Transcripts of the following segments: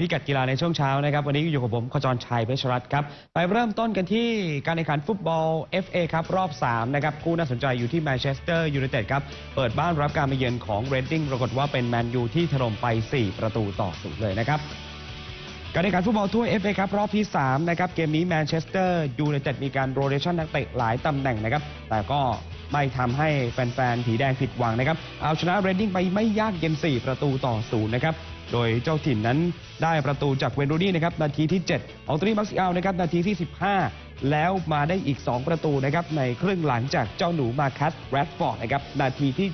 พิกัดกีฬาในช่วงเช้านะครับ วันนี้อยู่กับผมขจรชัยเพชรรัตน์ครับ ไปเริ่มต้นกันที่การแข่งขันฟุตบอล FA ครับรอบ 3 นะครับ คู่น่าสนใจอยู่ที่แมนเชสเตอร์ยูไนเต็ดครับ เปิดบ้านรับการมาเยือนของเรดดิ้งปรากฏว่าเป็นแมนยูที่ถล่มไป 4 ประตูต่อศูนย์เลยนะครับการแข่งขันฟุตบอลถ้วย FA ครับรอบที่ 3 นะครับ เกมนี้แมนเชสเตอร์ยูไนเต็ดมีการโรเ t ชันนักเตะหลายตำแหน่งนะครับ แต่ก็ ไม่ทำให้แฟนๆผีแดงผิดหวังนะครับ เอาชนะเรดดิ้งไปไม่ยากเย็น 4 ประตูต่อศูนย์นะครับ โดยเจ้าถิ่นนั้นได้ประตูจากเวนรูนี่นะครับนาทีที่ 7 ออตรีมักซิอัลนะครับนาทีที่ 15 แล้วมาได้อีก 2 ประตูนะครับในครึ่งหลังจากเจ้าหนูมาคัสแรดฟอร์ดนะครับนาทีที่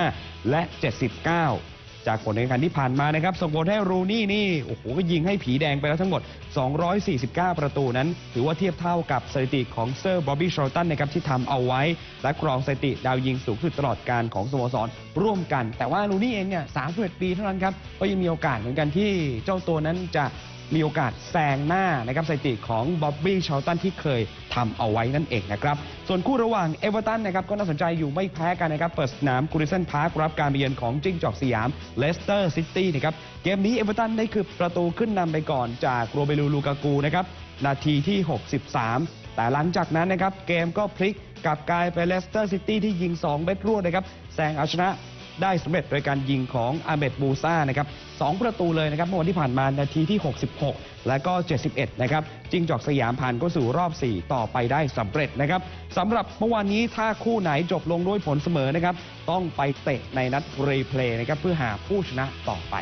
75 และ 79 จากผลการแข่งขันที่ผ่านมานะครับส่งผลให้รูนี่นี่โอ้โหก็ยิงให้ผีแดงไปแล้วทั้งหมด 249 ประตูนั้น ถือว่าเทียบเท่ากับสถิติของเซอร์บ๊อบบี้ชอร์ตันนะครับที่ทำเอาไว้ และครองสถิติดาวยิงสูงสุดตลอดการของสโมสรร่วมกัน แต่ว่ารูนี่เองเนี่ย31ปีเท่านั้นครับก็ยังมีโอกาสเหมือนกันที่เจ้าตัวนั้นจะ มีโอกาสแซงหน้านะครับสถิติของบ๊อบบี้ชอร์ตันที่เคยทำเอาไว้นั่นเองนะครับ ส่วนคู่ระหว่างเอเวอร์ตันนะครับก็น่าสนใจอยู่ไม่แพ้กันนะครับ เปิดสนามกูริสันพาร์ครับการเยือนของจิ้งจอกสยามเลสเตอร์ซิตี้นะครับ เกมนี้เอเวอร์ตันได้คือประตูขึ้นนำไปก่อนจากโรเบลูลูกากูนะครับนาทีที่ 63 แต่หลังจากนั้นนะครับเกมก็พลิกกลับกลายเป็นเลสเตอร์ซิตี้ที่ยิง 2เม็ดรวดนะครับแซงเอาชนะ ได้สำเร็จโดยการยิงของอาเมดบูซ่านะครับสองประตูเลยนะครับเมื่อวันที่ผ่านมานาทีที่ 66 และก็ 71 นะครับจิงจอกสยามผ่านก็สู่รอบ 4 ต่อไปได้สำเร็จนะครับสำหรับเมื่อวานนี้ถ้าคู่ไหนจบลงด้วยผลเสมอนะครับต้องไปเตะในนัดรีเพลย์นะครับเพื่อหาผู้ชนะต่อไป